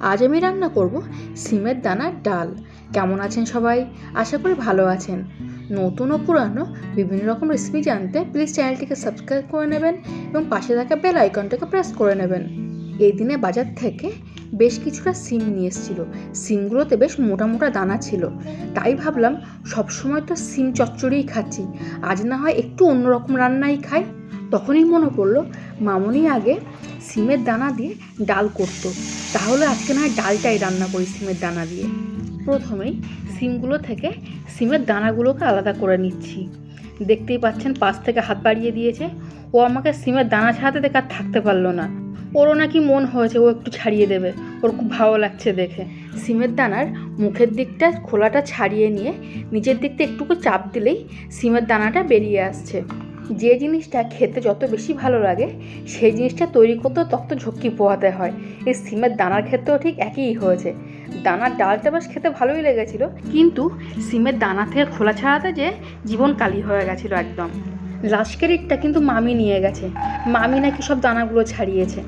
আজ আমি রান্না করব সিমের দানার ডাল। কেমন আছেন সবাই? আশা করি ভালো আছেন। নতুন ও পুরানো বিভিন্ন রকম রেসিপি জানতে প্লিজ চ্যানেলটিকে সাবস্ক্রাইব করে নেবেন এবং পাশে থাকা বেল আইকনটাকে প্রেস করে নেবেন। এই দিনে বাজার থেকে বেশ কিছুটা সিম নিয়ে এসেছিল। সিমগুলোতে বেশ মোটা মোটা দানা ছিল। তাই ভাবলাম সবসময় তো সিম চচ্চড়িই খাচ্ছি। আজ না হয় একটু অন্যরকম রান্নাই খাই। তখনই মনে পড়ল মামনি আগে সিমের দানা দিয়ে ডাল করতো। তাহলে আজকে না ডালটাই রান্না করি সিমের দানা দিয়ে। প্রথমেই সিমগুলো থেকে সিমের দানাগুলোকে আলাদা করে নিচ্ছি। দেখতেই পাচ্ছেন পাশ থেকে হাত বাড়িয়ে দিয়েছে। ও আমাকে সিমের দানা ছাড়াতে দেখে আর থাকতে পারল না। ওরও নাকি মন হয়েছে, ও একটু ছাড়িয়ে দেবে। ওর খুব ভালো লাগছে দেখে। সিমের দানার মুখের দিকটা খোলাটা ছাড়িয়ে নিয়ে, নিচের দিকটা একটুকু চাপ দিলেই সিমের দানাটা বেরিয়ে আসছে। যে জিনিসটা খেতে যত বেশি ভালো লাগে, সেই জিনিসটা তৈরি করতেও তত ঝক্কি পোহাতে হয়। এই সিমের দানার ক্ষেত্রেও ঠিক একই হয়েছে। দানার ডালটা বেশ খেতে ভালোই লেগেছিল, কিন্তু সিমের দানা থেকে খোলা ছাড়াতে যে জীবন কালি হয়ে গেছিল একদম। লাস্ট ক্রেডিটটা কিন্তু মামি নিয়ে গেছে। মামি নাকি সব দানাগুলো ছাড়িয়েছে।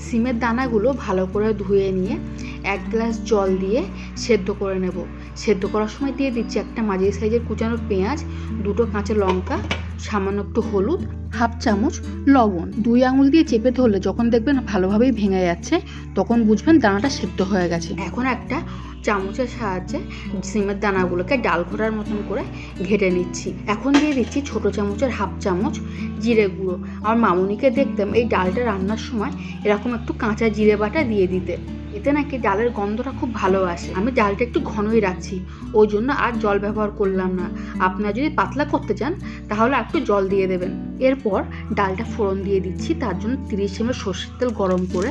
সিমের দানাগুলো ভালো করে ধুয়ে নিয়ে এক গ্লাস জল দিয়ে সেদ্ধ করে নেব। সেদ্ধ করার সময় দিয়ে দিচ্ছি একটা মাঝারি সাইজের কুচানো পেঁয়াজ, দুটো কাঁচা লঙ্কা, সামান্য একটু হলুদ, হাফ চামচ লবণ। দুই আঙুল দিয়ে চেপে ধরলে যখন দেখবেন ভালোভাবেই ভেঙে যাচ্ছে, তখন বুঝবেন দানাটা সেদ্ধ হয়ে গেছে। এখন একটা চামচের সাহায্যে সিমের দানাগুলোকে ডাল ঘোরার মতন করে ঘেটে নিচ্ছি। এখন দিয়ে দিচ্ছি ছোট চামচের হাফ চামচ জিরে গুঁড়ো। আর মামুনিকে দেখতাম এই ডালটা রান্নার সময় এরকম একটু কাঁচা জিরে বাটা দিয়ে দিতে। এতে নাকি ডালের গন্ধটা খুব ভালো আসে। আমি ডালটা একটু ঘনই রাখছি, ওই জন্য আর জল ব্যবহার করলাম না। আপনারা যদি পাতলা করতে চান, তাহলে একটু জল দিয়ে দেবেন। এরপর ডালটা ফোড়ন দিয়ে দিচ্ছি, তার জন্য তিরিশ এমএল সর্ষের তেল গরম করে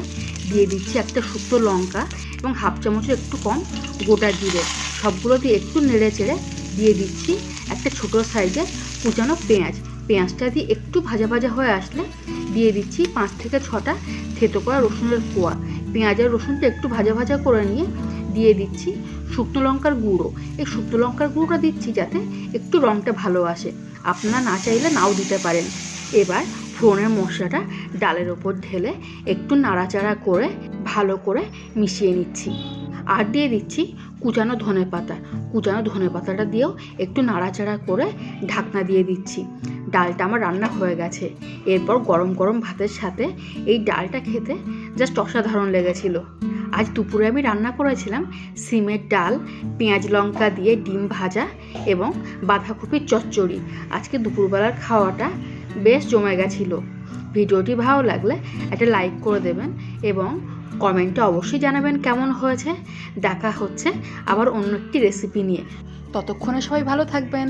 দিয়ে দিচ্ছি একটা শুকনো লঙ্কা এবং হাফ চামচের একটু কম গোটা জিরে। সবগুলো দিয়ে একটু নেড়ে চেড়ে দিয়ে দিচ্ছি একটা ছোট সাইজের কুচানো পেঁয়াজ। পেঁয়াজটা দিয়ে একটু ভাজা ভাজা হয়ে আসলে দিয়ে দিচ্ছি পাঁচ থেকে ছটা থেতো করা রসুনের কোয়া। পেঁয়াজ আর রসুনটা একটু ভাজা ভাজা করে নিয়ে দিয়ে দিচ্ছি শুকনো লঙ্কার গুঁড়ো। এই শুকনো লঙ্কার গুঁড়োটা দিচ্ছি যাতে একটু রঙটা ভালো আসে। আপনারা না চাইলে নাও দিতে পারেন। এবার ফোড়নের মশলাটা ডালের ওপর ঢেলে একটু নাড়াচাড়া করে ভালো করে মিশিয়ে নিচ্ছি। আর দিয়ে দিচ্ছি কুচানো ধনে পাতা। কুচানো ধনে পাতাটা দিয়েও একটু নাড়াচাড়া করে ঢাকনা দিয়ে দিচ্ছি। ডালটা আমার রান্না হয়ে গেছে। এরপর গরম গরম ভাতের সাথে এই ডালটা খেতে জাস্ট অসাধারণ লেগেছিল। আজ দুপুরে আমি রান্না করেছিলাম সিমের ডাল, পেঁয়াজ লঙ্কা দিয়ে ডিম ভাজা এবং বাঁধাকপির চচ্চড়ি। আজকে দুপুরবেলার খাওয়াটা বেশ জমে গেছিল। ভিডিওটি ভালো লাগলে একটা লাইক করে দেবেন এবং কমেন্টে অবশ্যই জানাবেন কেমন হয়েছে। দেখা হচ্ছে আবার অন্য একটি রেসিপি নিয়ে। ততক্ষণে সবাই ভালো থাকবেন।